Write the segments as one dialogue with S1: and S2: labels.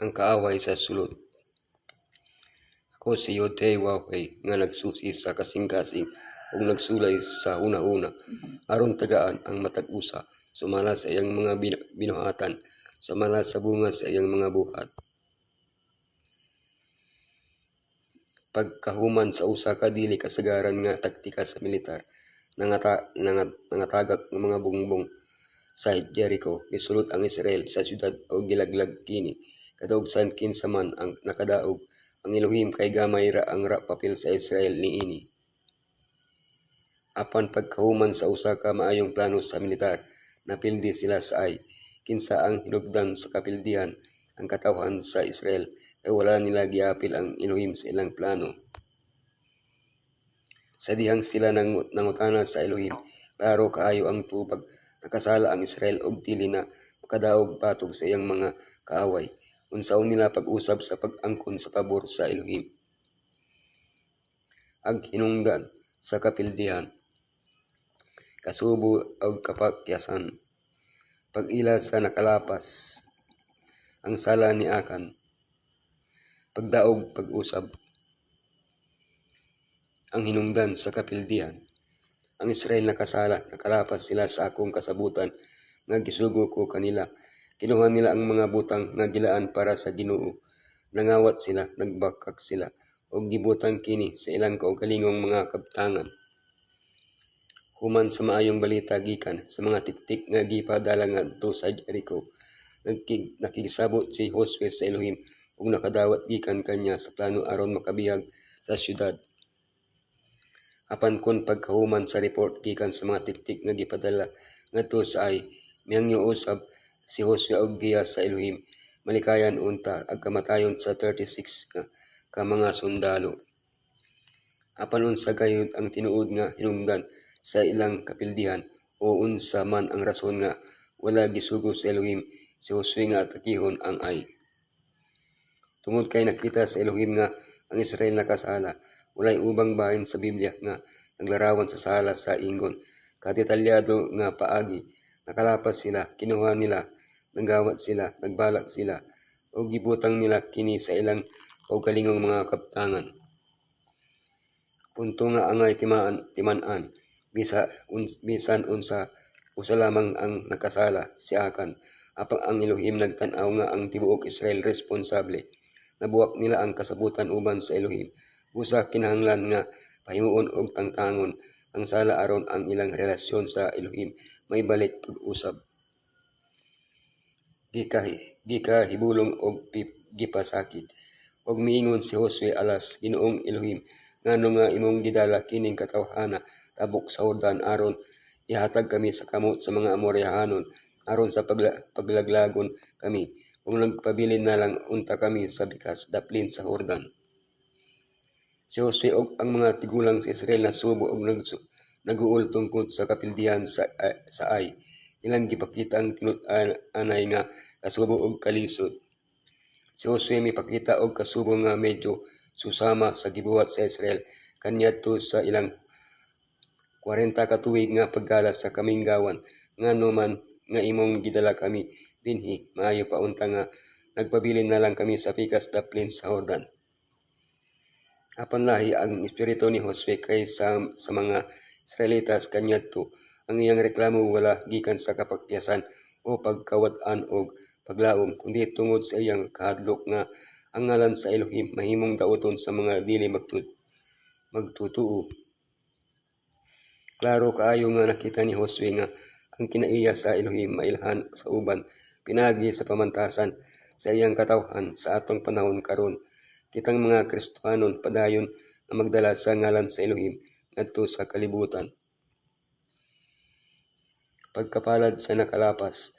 S1: ang kaaway sa sulod. Ako si Yotei Waway nga nagsusi sa kasing-kasing ug nagsulay sa una-una aron tagaan ang matag usa sumala sa iyang mga bin- binuhatan sumala sa bunga sa iyang mga buhat. Pagkahuman sa usa ka dili kasagaran nga taktika sa militar nangata nangat, nangatagak ng mga bungbong sa Jericho misulot ang Israel sa syudad o gilaglag kini kadaug san kinsa man ang nakadaog ang Elohim kay gamay ra ang ra papel sa Israel niini apan pagkahuman sa usa ka maayong plano sa militar napildi sila sa ay kinsa ang hinugdan sa kapildihan ang katawhan sa Israel kay wala nila giapil ang Elohim sa ilang plano. Sa dihang sila nang nangutana sa Elohim klaro kaayo ang tubag nakasala ang Israel og dili na makadaog patog sa iyang mga kaaway unsaon nila pag-usab sa pag-angkon sa pabor sa Elohim. Ag hinungdan sa kapildihan. Kasubo og kapakyasan. Pag-ila sa nakalapas. Ang sala ni Akan. Pagdaog pag-usab. Ang hinungdan sa kapildihan. Ang Israel nakasala nakalapas sila sa akong kasabutan nga gisugo ko kanila kinuha nila ang mga butang nga gilaan para sa Ginoo. Nangawat sila nagbakak sila og gibutang kini sa ilang kaugalingong mga kabtangan. Human sa maayong balita gikan sa mga tiktik nga gipadala ngadto sa Jericho nagkig nakigsabot si Josue sa Elohim ug nakadawat gikan kanya sa plano aron makabihag sa syudad apan kon pagkahuman sa report gikan sa mga tiktik nga gipadala ngadto sa ay miyang usab si Josue og giya sa Elohim malikayan unta ag kamatayon sa 36 ka, ka mga sundalo. Apan unsa gayud ang tinuod nga hinungdan sa ilang kapildihan o unsa man ang rason nga wala gisugo sa Elohim si Josue nga atakihon ang ay. Tungod kay nakita sa Elohim nga ang Israel nakasala walay ubang bahin sa Biblia nga naglarawan sa sala sa ingon. Kadetalyado nga paagi nakalapas sila kinuha nila nanggawat sila nagbalak sila o gibutang nila kini sa ilang kaugalingong mga kaptangan. Punto nga angay timaan timan-an bisa un, bisan unsa usa lamang ang nakasala si Akan. Apang ang Elohim nagtan-aw nga ang tibuok Israel responsable. Nabuwak nila ang kasabutan uban sa Elohim. Usa kinahanglan nga pahimuon og tangtangon. Ang sala aron ang ilang relasyon sa Elohim may balik pag-usab gika gika hibulong og pip gipasakit. Og miingon si Josue alas Ginoong Elohim ngano nga imong gidala kining katawhana tabok sa Jordan aron ihatag kami sa kamot sa mga Amoryahanon aron sa pagla, paglaglagon kami. Kung nagpabilin na lang unta kami sa bikas daplin sa Jordan. Si Josue og ang mga tigulang sa Israel na subo og nagsu, naguol tungkod sa kapildihan sa, uh, sa ay ilang gipakita ang tinut-anay nga kasubo og kalisod? Si Josue mipakita og kasubo nga medyo susama sa gibuhat sa Israel. Kaniadto sa ilang 40 ka tuig nga paggala sa kaminggawan ngano man nga imong gidala kami dinhi maayo pa unta nga nagpabilin na lang kami sa pikas daplin sa Jordan. Apan lahi ang espiritu ni Josue kay sa, sa mga Israelitas kaniadto ang iyang reklamo wala gikan sa kapakyasan o pagkawat-an og paglaom kundi tungod sa iyang kahadlok nga ang ngalan sa Elohim mahimong dauton sa mga dili magtud magtutuo. Klaro kaayo nga nakita ni Josue nga ang kinaiya sa Elohim mailhan sa uban pinagi sa pamantasan sa iyang katawhan sa atong panahon karon. Kitang mga Kristohanon padayon na magdala sa ngalan sa Elohim ngadto sa kalibutan pagkapalad sa nakalapas.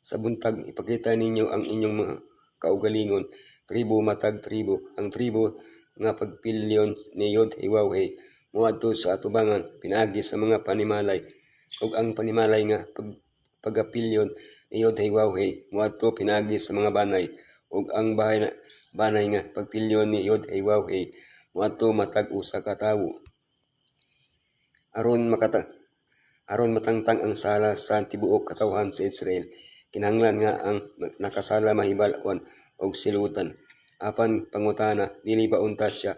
S1: Sa buntag ipakita ninyo ang inyong mga kaugalingon. Tribo matag tribo ang tribo nga pagpilyon ni Yod Hiwawhe muadto sa atubangan pinagi sa mga panimalay. Ug ang panimalay nga pag, pagapilyon ni Yod Hiwawhe muadto pinagi sa mga banay. Ug ang bahay na banay nga pagpilyon ni Yod Hiwawhe muadto matag usa ka tawo. Aron makata aron matangtang ang sala sa tibuok katawhan sa Israel kinahanglan nga ang nakasala mahibal-on og silutan. Apan pangutana, dili ba unta siya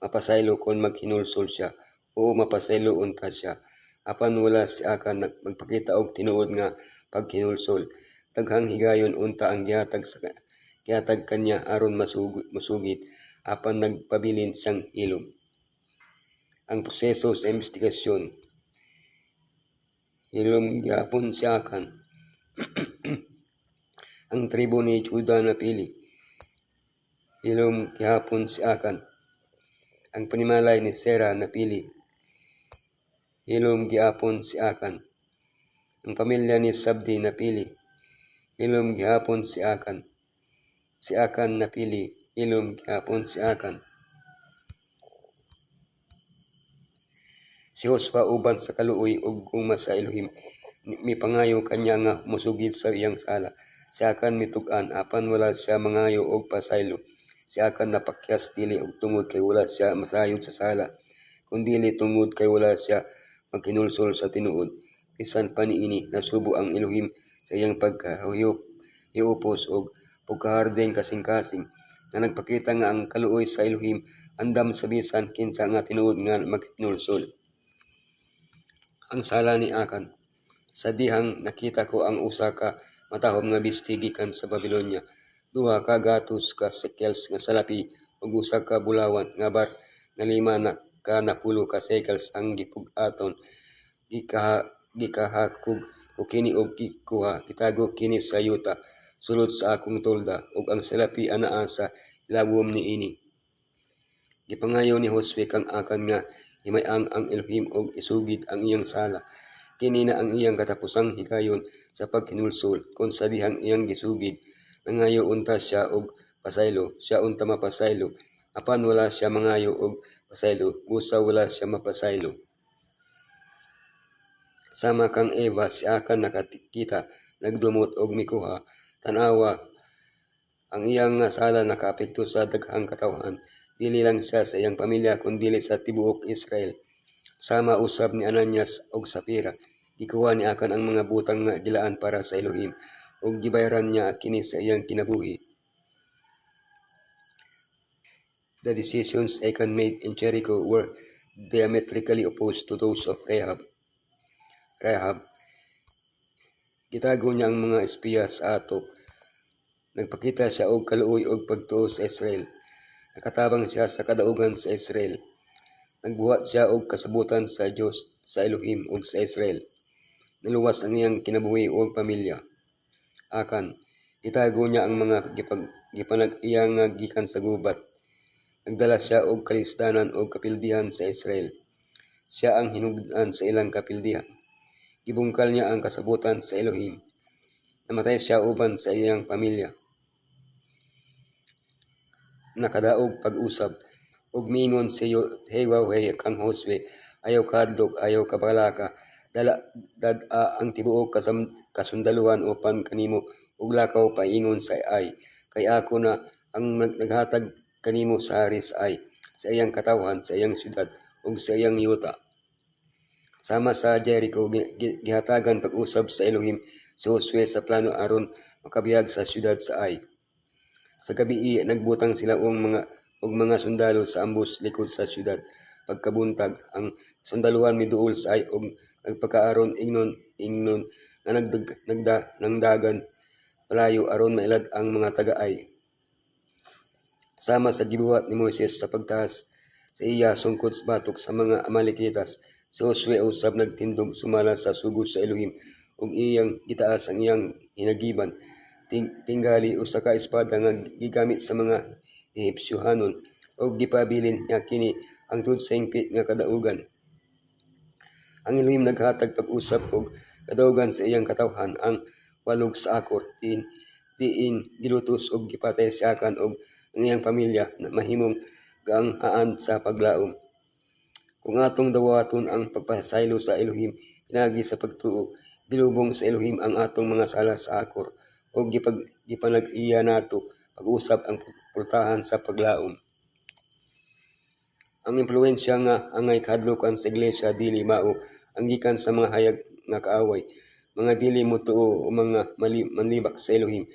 S1: mapasaylo kon maghinulsol siya o mapasaylo unta siya. Apan wala si akan magpakita og tinuod nga paghinulsol. Daghang higayon unta ang gihatag sa gihatag kanya aron masugid, musugid apan nagpabilin siyang ilom. Ang proseso sa investigasyon Hilom gyapon si Akan. ang tribo ni Juda napili. Hilom gyapon si Akan. Ang panimalay ni Sera napili. Hilom gyapon si Akan. Ang pamilya ni Sabdi napili. Hilom gyapon si Akan. Si Akan napili. Hilom gyapon si Akan. Si Hospa uban sa kaluoy ug guma sa Elohim mipangayo kanya nga musugid sa iyang sala. Si Akan mitug-an apan wala siya mangayo og pasaylo. Si Akan napakyas dili og tungod kay wala siya masayod sa sala. Kun dili tungod kay wala siya magkinulsol sa tinuod. Bisan pa niini nasubo ang Elohim sa iyang pagkahuyop, hiupos og pagkahardeng kasing-kasing na nagpakita nga ang kaluoy sa Elohim andam sa bisan kinsa nga tinuod nga magkinulsol ang sala ni Akan. Sa dihang nakita ko ang usa ka matahom nga bisti gikan sa Babylonia. Duha ka gatos ka shekels nga salapi ug usa ka bulawan nga bar nga lima na ka napulo ka shekels ang gipug-aton. Gikaha gikahakog ko kini og gikuha kitago kini sa yuta sulod sa akong tolda ug ang salapi anaa sa ilawom ni ini. Gipangayo ni Josue kang akan nga himayang ang Elohim og isugid ang iyang sala. Kini na ang iyang katapusang higayon sa pagkinulsol kon sa dihang iyang gisugid. Nangayo unta siya og pasaylo siya unta mapasaylo. Apan wala siya mangayo og pasaylo busa wala siya mapasaylo. Sama kang Eva si akan nakakita nagdumot og mikuha. Tanawa ang iyang sala nakaapekto sa daghang katawhan dili lang siya sa iyang pamilya kundi sa tibuok Israel. Sama usab ni Ananias og Sapira. Gikuha ni akan ang mga butang nga gilaan para sa Elohim ug gibayaran niya kini sa iyang kinabuhi. The decisions Achan made in Jericho were diametrically opposed to those of Rahab. Rahab, gitago niya ang mga espiya sa ato. Nagpakita siya og kaluoy og pagtuo sa Israel Nakatabang siya sa kadaugan sa Israel. Nagbuhat siya og kasabutan sa Dios sa Elohim ug sa Israel. Naluwas ang iyang kinabuhi ug pamilya. Akan, itago niya ang mga gipag, gipanag-iya nga gikan sa gubat. Nagdala siya og kalisdanan ug kapildihan sa Israel. Siya ang hinugdan sa ilang kapildihan. Gibungkal niya ang kasabutan sa Elohim. Namatay siya uban sa iyang pamilya nakadaog pag-usab. Ug mingon si Hewaway kang Josue ayaw kadlok ayaw kabalaka dala dad a ang tibuok kasam, kasundaluhan upan kanimo ug lakaw paingon sa ay. Kay ako na ang naghatag kanimo sa Aris ay sa iyang katawhan sa iyang syudad ug sa iyang yuta. Sama sa Jericho gihatagan pag-usab sa Elohim si Josue sa plano aron makabiyag sa syudad sa ay sa gabi nagbutang sila og mga og mga sundalo sa ambus likod sa syudad. Pagkabuntag ang sundaluhan miduol sa ay og nagpakaaron ingnon ingnon nga nagdag nagda nangdagan palayo aron mailad ang mga taga-ay. Sama sa gibuhat ni Moises sa pagtaas sa iya sungkod sa batok sa mga Amalekitas, si Josue usab nagtindog sumala sa sugo sa Elohim ug iyang gitaas ang iyang hinagiban ting tingali usa ka espada nga gigamit sa mga Ehipsyohanon ug gipabilin niya kini ang tud sa ingpit nga kadaugan. Ang Elohim naghatag pag-usap og kadaugan sa iyang katawhan ang walog sa akor tin diin gilutos og gipatay siya kan og ang iyang pamilya na mahimong gaanghaan sa paglaom. Kung atong dawaton ang pagpasaylo sa Elohim pinagi sa pagtuo, bilubong sa Elohim ang atong mga sala sa akor o gipag gipanag-iya nato pag-usap ang pultahan sa paglaom. Ang impluwensya nga angay kadlukan sa iglesia dili mao ang gikan sa mga hayag nga kaaway, mga dili mo tuo o mga mali, manlibak sa Elohim.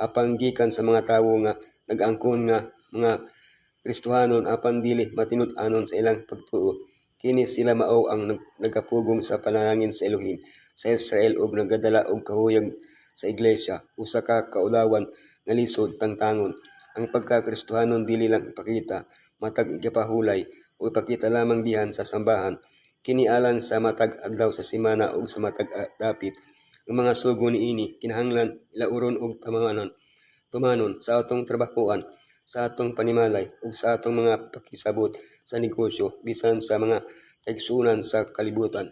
S1: apang gikan sa mga tawo nga nag-angkon nga mga Kristohanon apan dili matinud-anon sa ilang pagtuo. Kini sila mao ang nag- nagapugong sa panalangin sa Elohim sa Israel ug nagadala og kahuyag sa iglesia usa ka kaulawan nga lisod tangtangon. Ang pagka-Kristohanon dili lang ipakita matag igapahulay o ipakita lamang dihan sa sambahan. Kini alang sa matag adlaw sa semana ug sa matag dapit. Ang mga sugo niini kinahanglan ilauron og tamanon tumanon sa atong trabahoan, sa atong panimalay ug sa atong mga pakisabot sa negosyo bisan sa mga kaigsunan sa kalibutan.